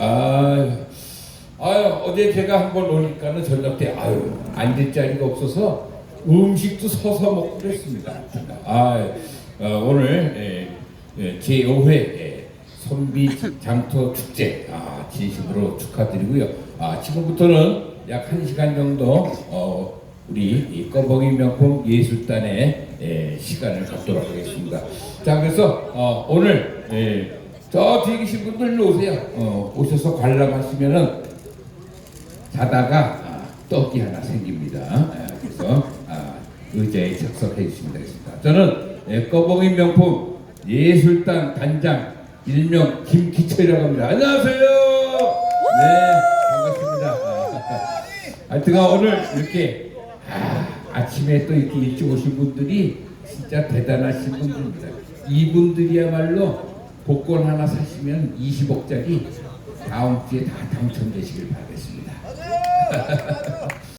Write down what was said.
아유, 아유, 어제 제가 한번 오니까는 저녁 때 아유 앉을 자리가 없어서 음식도 서서 먹고 그랬습니다. 아, 어, 오늘 예, 예, 제 5회 예, 선비 장터 축제 아, 진심으로 축하드리고요. 아, 지금부터는 약 1시간 정도 어, 우리 이 꺼벙이 명품 예술단의 예, 시간을 갖도록 하겠습니다. 자, 그래서 어, 오늘 예, 저 뒤에 계신 분들 일로 오세요. 어, 오셔서 관람하시면은 자다가 아, 떡이 하나 생깁니다. 아, 그래서 아, 의자에 착석해 주시면 되겠습니다. 저는 예, 꺼벙이 명품 예술단 단장 일명 김기철이라고 합니다. 안녕하세요. 네, 반갑습니다. 아, 하여튼간 오늘 이렇게 아, 아침에 또 이렇게 일찍 오신 분들이 진짜 대단하신 분들입니다. 이분들이야말로 복권 하나 사시면 20억짜리 다음 주에 다 당첨되시길 바라겠습니다.